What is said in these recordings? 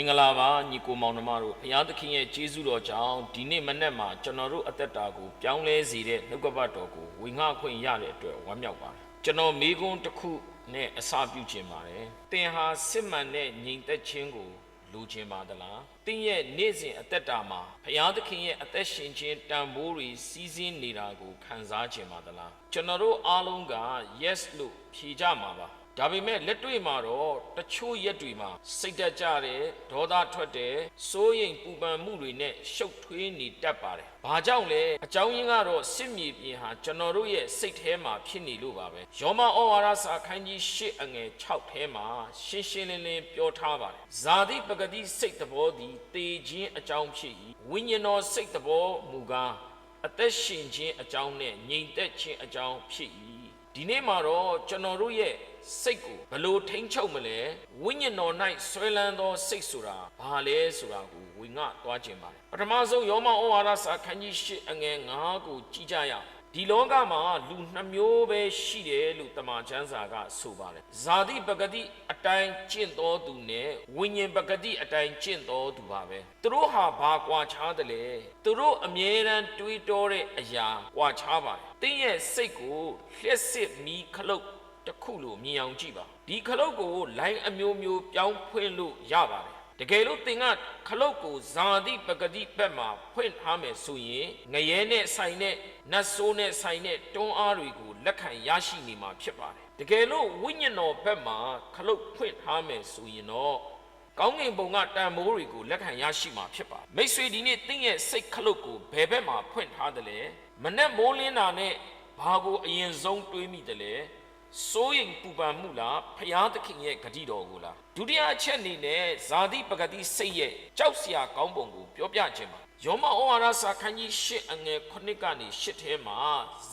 င်္ဂလာပါညီကိုမောင်နှမတို့ဘုရားသခင်ရဲ့ကျေးဇူးတော်ကြောင့်ဒီနေ့မနေ့မှာကျွန်တော်တို့အသက်တာကိုပြောင်းလဲစေတဲ့နှုတ်ကပတ်တော်ကိုဝေငှခွင့်ရတဲ့အတွက်ဝမ်းမြောက်ပါတယ်ကျွန်တော်မိကုန်းတစ်ခုနဲ့အစာပြုခြင်းပါတယ်သင်ဟာစစ်မှန်တဲ့ညီသက်ခြင်းကိုလူချင်းပါသလားတင်းရဲ့နေ့စဉ်အသက်တာမှာဘုရားသခင်ရဲ့အသက်ရှင်ခြင်းတန်ဖိုးတွေစီးစင်းနေတာကိုခံစားခြင်းပါသလားကျွန်တော်တို့အားလုံးက yes လို့ဖြေကြမှာပါ ဒါပေမဲ့လက်တွေ့မှာတော့တချို့ရက်တွေမှာစိတ်တက်ကြတယ်ဒေါသထွက်တယ်စိုးရိမ်ပူပန်မှုတွေနဲ့ရှုပ်ထွေးနေတတ်ပါတယ်။ဘာကြောင့်လဲအကြောင်းရင်းကတော့စစ်မြေပြင်ဟာကျွန်တော်တို့ရဲ့စိတ်ထဲမှာဖြစ်နေလို့ပါပဲ။ယောမဩဝါဒစာခန်းကြီး၈အငယ်6ထဲမှာရှင်းရှင်းလင်းလင်းပြောထားပါတယ်။ဇာတိပဂတိစိတ်တဘောသည်တေခြင်းအကြောင်းဖြစ်၏ဝိညာဉ်တော်စိတ်တဘောမူကားအသက်ရှင်ခြင်းအကြောင်းနဲ့ငြိမ်သက်ခြင်းအကြောင်းဖြစ်၏ဒီနေ့မှာတော့ကျွန်တော်တို့ရဲ့ စိတ်ကိုဘလို့ထိမ့်ချုပ်မလဲဝိညာဉ်တော်၌ဆွဲလန်းသောစိတ်ဆိုတာဘာလဲဆိုတာကိုဝေငှသွားခြင်းပါတယ်ပထမဆုံးယောမဩဝါဒစာခန်းကြီး၈အငယ်9ကိုကြည်ကြရအောင်ဒီလောကမှာလူနှမျိုးပဲရှိတယ်လို့တမန်ကျမ်းစာကဆိုပါတယ်ဇာတိပဂတိအတိုင်းကျင့်တော်သူနဲ့ဝိညာဉ်ပဂတိအတိုင်းကျင့်တော်သူပါပဲသူတို့ဟာဘာကွာခြားတယ်လဲသူတို့အမြဲတမ်းတွေးတောတဲ့အရာကွာခြားပါတယ်တင်းရဲ့စိတ်ကိုလျှက်စစ်မီခလုတ် တစ်ခုလိုမြင်အောင်ကြည့်ပါဒီခလုတ်ကိုလိုင်းအမျိုးမျိုးပြောင်းဖွင့်လို့ရပါတယ်တကယ်လို့သင်ကခလုတ်ကိုဇာတိပဂတိဘက်မှာဖွင့်ထားမယ်ဆိုရင်ငရဲနဲ့ဆိုင်တဲ့နတ်ဆိုးနဲ့ဆိုင်တဲ့တွန်းအားတွေကိုလက်ခံရရှိနေမှာဖြစ်ပါတယ်တကယ်လို့ဝိညာဉ်တော်ဘက်မှာခလုတ်ဖွင့်ထားမယ်ဆိုရင်တော့ကောင်းကင်ဘုံကတန်မိုးတွေကိုလက်ခံရရှိမှာဖြစ်ပါတယ်မိတ်ဆွေဒီနေ့သင်ရဲ့စိတ်ခလုတ်ကိုဘယ်ဘက်မှာဖွင့်ထားတယ်လဲမနဲ့မိုးလင်းတာနဲ့ဘာကိုအရင်ဆုံးတွေးမိတယ်လဲ စိုးရင်ပူပန်မှုလားဖျားသခင်ရဲ့ဂတိတော်ကိုလားဒုတိယအချက်အနေနဲ့ဇာတိပဂတိစိတ်ရဲ့ကြောက်စရာကောင်းပုံကိုပြောပြခြင်းပါယောမဩဝါဒစာခန်းကြီး၈အငယ်9ကနေ10ထဲမှာ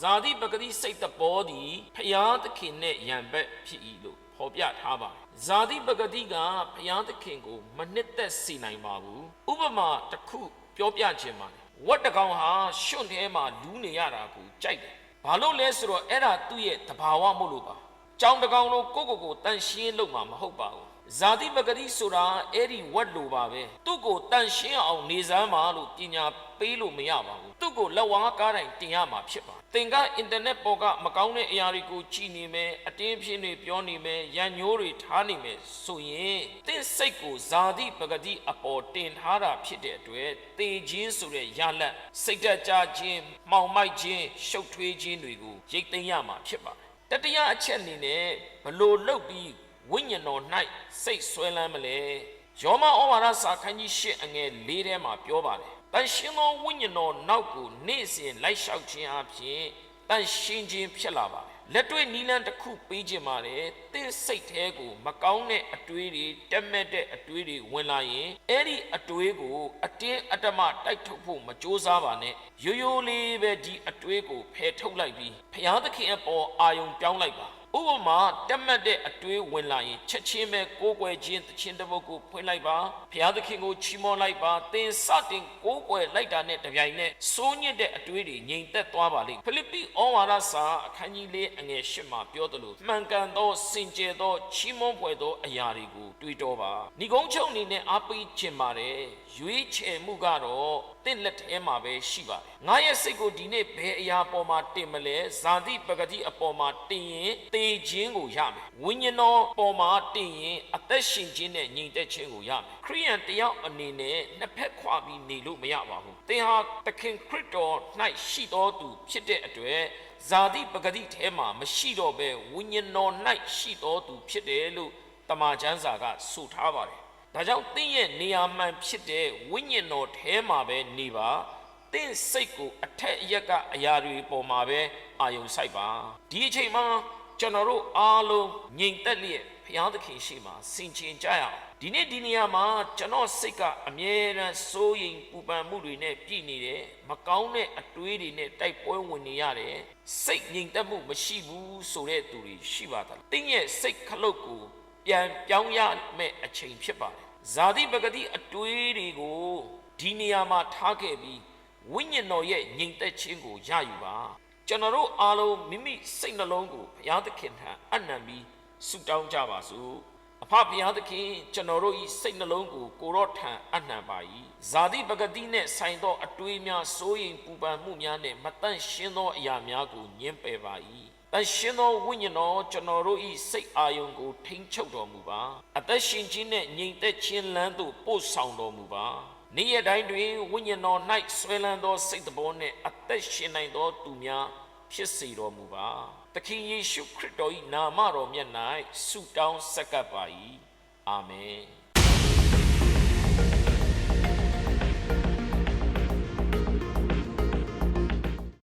ဇာတိပဂတိစိတ်တဘောသည်ဖျားသခင်နဲ့ယံဘက်ဖြစ်၏လို့ဖော်ပြထားပါတယ်ဇာတိပဂတိကဖျားသခင်ကိုမနှစ်သက်စေနိုင်ပါဘူးဥပမာတစ်ခုပြောပြခြင်းပါဝတ်တကောင်ဟာရှွန့်ထဲမှာလူးနေရတာကိုကြိုက်တယ် ဘာလို့လဲဆိုတော့အဲ့ဒါသူ့ရဲ့တဘာဝမို့လို့ပါကြောင်တကောင်လုံးကိုကိုကိုတန်ရှင်းလို့မှမဟုတ်ပါဘူး ဇာတိပဂတိဆိုတာအဲ့ဒီဝတ်လိုပါပဲသူ့ကိုတန်ရှင်းအောင်နေစမ်းပါလို့ပညာပေးလို့မရပါဘူးသူ့ကိုလက်ဝါးကားတိုင်းတင်ရမှာဖြစ်ပါသင်ကအင်တာနက်ပေါ်ကမကောင်းတဲ့အရာတွေကိုကြည်နေမယ်အတင်းအဖြစ်တွေပြောနေမယ်ရန်ညိုးတွေထားနေမယ်ဆိုရင်သင်စိတ်ကိုဇာတိပဂတိအပေါ်တင်ထားတာဖြစ်တဲ့အတွက်တေခြင်းဆိုတဲ့ရလတ်စိတ်တက်ကြခြင်းမှောင်မိုက်ခြင်းရှုပ်ထွေးခြင်းတွေကိုရိတ်သိမ်းရမှာဖြစ်ပါတယ်တတိယအချက်အနေနဲ့ဘလို့လုတ်ပြီး ဝိညာဉ်တော်၌စိတ်ဆွဲလန်းမလဲယောမဩဝါဒစာခန်းကြီး၈အငယ်၄ထဲမှာပြောပါတယ်တန်ရှင်သောဝိညာဉ်တော်နောက်ကိုနေ့စဉ်လိုက်လျှောက်ခြင်းအပြင်တန်ရှင်ခြင်းဖြစ်လာပါတယ်လက်တွေ့နီလန်းတစ်ခုပေးခြင်းပါတယ်တင့်စိတ်แท้ကိုမကောင်းတဲ့အတွေးတွေတက်မဲ့တဲ့အတွေးတွေဝင်လာရင်အဲ့ဒီအတွေးကို အတင်းအတမတိုက်ထုတ်ဖို့မကြိုးစားပါနဲ့ရိုးရိုးလေးပဲဒီအတွေးကိုဖယ်ထုတ်လိုက်ပြီးဖျားသခင်အပေါ်အာယုံပြောင်းလိုက်ပါဥပမာတက်မှတ်တဲ့အတွေးဝင်လာရင်ချက်ချင်းပဲကိုးကွယ်ခြင်းတခြင်းတစ်ပုဒ်ကိုဖွင့်လိုက်ပါဘုရားသခင်ကိုချီးမွမ်းလိုက်ပါသင်စတင်ကိုးကွယ်လိုက်တာနဲ့တပြိုင်နက်စိုးညစ်တဲ့အတွေးတွေငြိမ်သက်သွားပါလိမ့်ဖိလိပ္ပိဩဝါဒစာအခန်းကြီးလေးအငယ်၈မှာပြောသလိုမှန်ကန်သောစင်ကြယ်သောချီးမွမ်းဖွယ်သောအရာတွေကိုတွေးတောပါဏိကုံးချုပ်အနေနဲ့အားပေးခြင်းပါတယ်ရွေးချယ်မှုကတော့တ င့်လက်ထဲမှာပဲရှိပါတယ်ငါရဲ့စိတ်ကိုဒီနေ့ဘယ်အရာပေါ်မှာတင်မလဲဇာတိပဂတိအပေါ်မှာတင်ရင်တေခြင်းကိုရမယ်ဝိညာဉ်တော်ပေါ်မှာတင်ရင်အသက်ရှင်ခြင်းနဲ့ညီသက်ခြင်းကိုရမယ်ခရိယန်တယောက်အနေနဲ့နှစ်ဖက်ခွာပြီးနေလို့မရပါဘူးသင်ဟာသခင်ခရစ်တော်၌ရှိတော်သူဖြစ်တဲ့အတွက်ဇာတိပဂတိထဲမှာမရှိတော့ဘဲဝိညာဉ်တော်၌ရှိတော်သူဖြစ်တယ်လို့တမန်ကျမ်းစာကဆိုထားပါတယ် ဒါကြောင့်သင်ရဲ့နေရာမှန်ဖြစ်တဲ့ဝိညာဉ်တော်ထဲမှာပဲနေပါသင်စိတ်ကိုအထက်အရက်ကအရာတွေပေါ်မှာပဲအာယုံဆိုင်ပါဒီအချိန်မှာကျွန်တော်တို့အားလုံးငြိမ်သက်လျက်ဘုရားသခင်ရှိမှစင်ချင်ကြရအောင်ဒီနေ့ဒီနေရာမှာကျွန်တော်စိတ်ကအမြဲတမ်းစိုးရိမ်ပူပန်မှုတွေနဲ့ပြည့်နေတယ်မကောင်းတဲ့အတွေးတွေနဲ့တိုက်ပွဲဝင်နေရတယ်စိတ်ငြိမ်သက်မှုမရှိဘူးဆိုတဲ့သူတွေရှိပါသလားတင်းရဲ့စိတ်ခလုတ်ကို ပြန်ပြောင်းရမယ့်အချိန်ဖြစ်ပါတယ်ဇာတိပဂတိအတွေးတွေကိုဒီနေရာမှာထားခဲ့ပြီးဝိညာဉ်တော်ရဲ့ငြိမ်သက်ခြင်းကိုရယူပါကျွန်တော်တို့အားလုံးမိမိစိတ်နှလုံးကိုဘုရားသခင်ထံအနံပြီးဆုတောင်းကြပါစို့အဖဖျားသခင်ကျွန်တော်တို့ဤစိတ်နှလုံးကိုကိုရော့ထံအနှံပါ၏ဇာတိပဂတိနှင့်ဆိုင်သောအတွေးများစိုးရိမ်ပူပန်မှုများနှင့်မတန့်ရှင်းသောအရာများကိုညှင်းပယ်ပါ၏ တန်ရှင်းသောဝိညာဉ်တော်ကျွန်တော်တို့ဤစိတ်အာယုံကိုထိမ့်ချုပ်တော်မူပါအသက်ရှင်ခြင်းနှင့်ငြိမ်သက်ခြင်းလမ်းသို့ပို့ဆောင်တော်မူပါနေ့ရက်တိုင်းတွင်ဝိညာဉ်တော်၌ဆွဲလန်းသောစိတ်တော်နှင့်အသက်ရှင်နိုင်သောသူများဖြစ်စေတော်မူပါသခင်ယေရှုခရစ်တော်၏နာမတော်မြတ်၌ဆုတောင်းဆက်ကပ်ပါ၏အာမင်